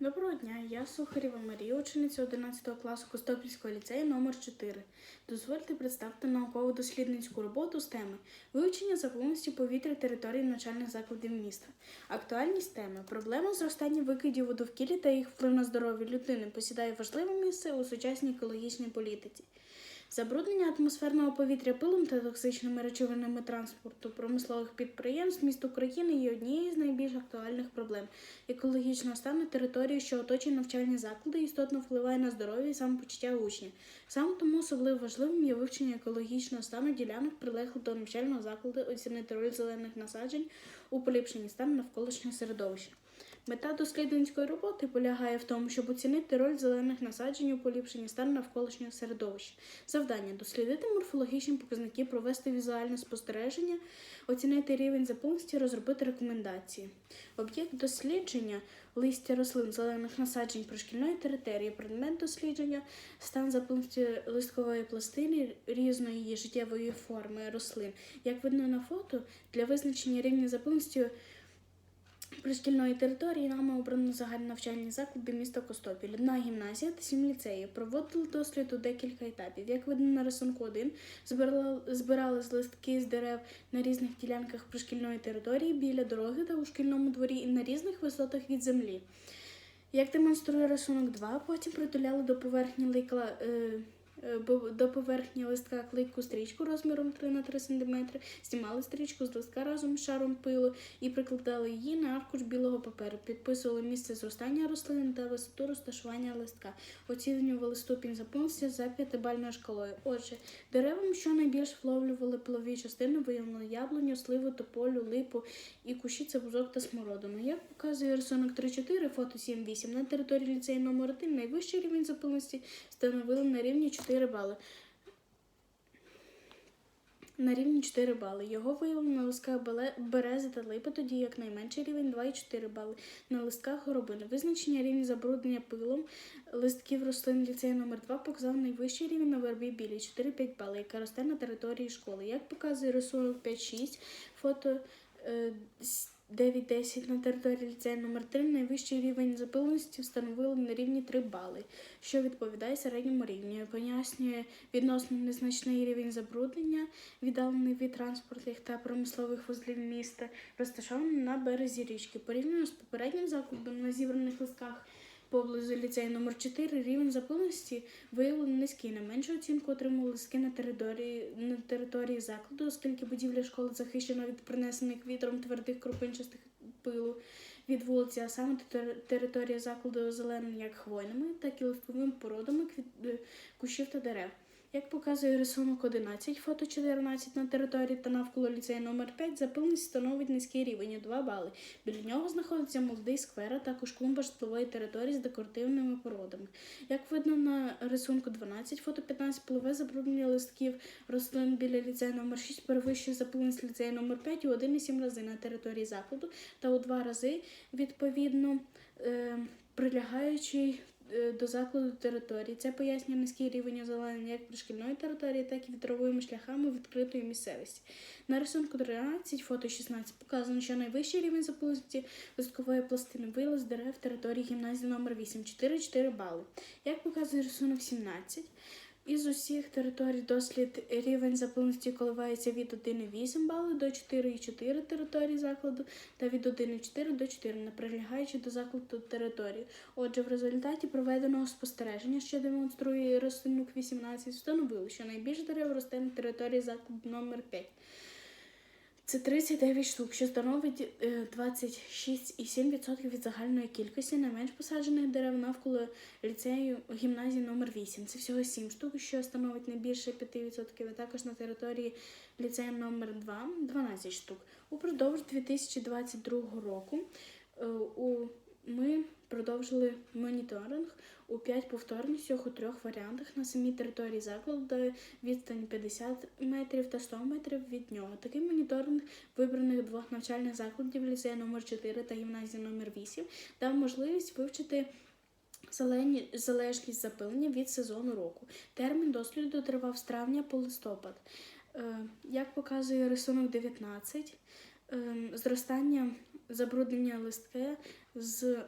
Доброго дня, я Сухарєва Марія, учениця 11 класу Костопільського ліцею номер 4 Дозвольте представити науково-дослідницьку роботу з теми вивчення забрудненості повітря території навчальних закладів міста. Актуальність теми проблема зростання викидів у довкіллі та їх вплив на здоров'я людини посідає важливе місце у сучасній екологічній політиці. Забруднення атмосферного повітря пилом та токсичними речовинами транспорту промислових підприємств міст України є однією з найбільш актуальних проблем екологічного стану території, що оточує навчальні заклади, істотно впливає на здоров'я і самопочуття учнів. Саме тому особливо важливим є вивчення екологічного стану ділянок, прилеглих до навчального закладу, оцінити роль зелених насаджень у поліпшенні стану навколишнього середовища. Мета дослідницької роботи полягає в тому, щоб оцінити роль зелених насаджень у поліпшенні стану навколишнього середовища. Завдання дослідити морфологічні показники, провести візуальне спостереження, оцінити рівень заповненості, розробити рекомендації. Об'єкт дослідження листя рослин зелених насаджень пришкільної території, предмет дослідження, стан заповненості листкової пластини різної її життєвої форми рослин. Як видно на фото, для визначення рівня заповненості пришкільної території нами обрано загальнонавчальні заклади міста Костопіль. Одна гімназія та сім ліцеїв. Проводили дослід у декілька етапів. Як видно на рисунку 1, збирали, збирали з листки з дерев на різних ділянках пришкільної території біля дороги та у шкільному дворі і на різних висотах від землі. Як демонструє рисунок 2, потім притуляли до поверхні лейкла. Е, до поверхні листка клейку стрічку розміром 3 на 3 см, знімали стрічку з листка разом з шаром пилу і прикладали її на аркуш білого паперу, підписували місце зростання рослини та висоту розташування листка, оцінювали ступінь заповненості за п'ятибальною шкалою. Отже, деревам, що найбільш вловлювали пилові частини, виявлено яблуню, сливу, тополю, липу і кущі цибузок та смородину. Як показує рисунок 3-4, фото 7-8, на території ліцею номер 1 найвищий рівень запиленості становили на рівні 4 бали. На рівні 4 бали. Його виявлено на листках берези та липи, тоді як найменший рівень 2,4 бали. На листках горобини. Визначення рівня забруднення пилом листків рослин ліцею номер 2 показав найвищий рівень на вербі білій 4-5 бали, яка росте на території школи. Як показує рисунок 5-6, фото е, 9-10 на території ліцею номер 3 найвищий рівень запиленості встановили на рівні 3 бали, що відповідає середньому рівню. Пояснює відносно незначний рівень забруднення, віддалений від транспортних та промислових вузлів міста, розташований на березі річки. Порівняно з попереднім закладом на зібраних листках поблизу ліцею номер 4 рівень запиленості виявлено низький. На меншу оцінку отримали листки на території, на території закладу, оскільки будівля школи захищена від принесених вітром твердих крупинчастих пилу від вулиці, а саме тер- територія закладу озеленена як хвойними, так і листовими породами кущів та дерев. Як показує рисунок 11, фото 14 на території та навколо ліцею номер 5 запилність становить низький рівень у 2 бали. Біля нього знаходиться молодий сквер, а також клумба житлової території з декоративними породами. Як видно на рисунку 12, фото 15 полове забруднення листків рослин біля ліцею номер 6 перевищує запиленість ліцею номер 5 у 1,7 рази на території закладу та у 2 рази відповідно е, прилягаючий до закладу території. Це пояснює низький рівень озеленення як пришкільної території, так і вітровими шляхами відкритої місцевості. На рисунку 13, фото 16 показано, що найвищий рівень запилості листкової пластини вилаз дерев території гімназії номер 8 4,4 бали. Як показує рисунок 17, із усіх територій дослід рівень заповненості коливається від 1,8 бали до 4,4 території закладу та від 1,4 до 4, не прилягаючи до закладу території. Отже, в результаті проведеного спостереження, що демонструє рослинник 18, встановили, що найбільше дерев росте на території закладу номер 5. Це 39 штук, що становить е, 26,7% від загальної кількості найменш посаджених дерев навколо ліцею гімназії номер 8. Це всього 7 штук, що становить не більше 5%, а також на території ліцею номер 2 12 штук. Упродовж 2022 року е, у ми продовжили моніторинг у 5 повторностях у трьох варіантах на самій території закладу, відстань 50 метрів та 100 метрів від нього. Такий моніторинг вибраних двох навчальних закладів ліцею номер 4 та гімназії номер 8 дав можливість вивчити залені- залежність запилення від сезону року. Термін досліду тривав з травня по листопад. Е, Як показує рисунок 19, ем, зростання забруднення листка з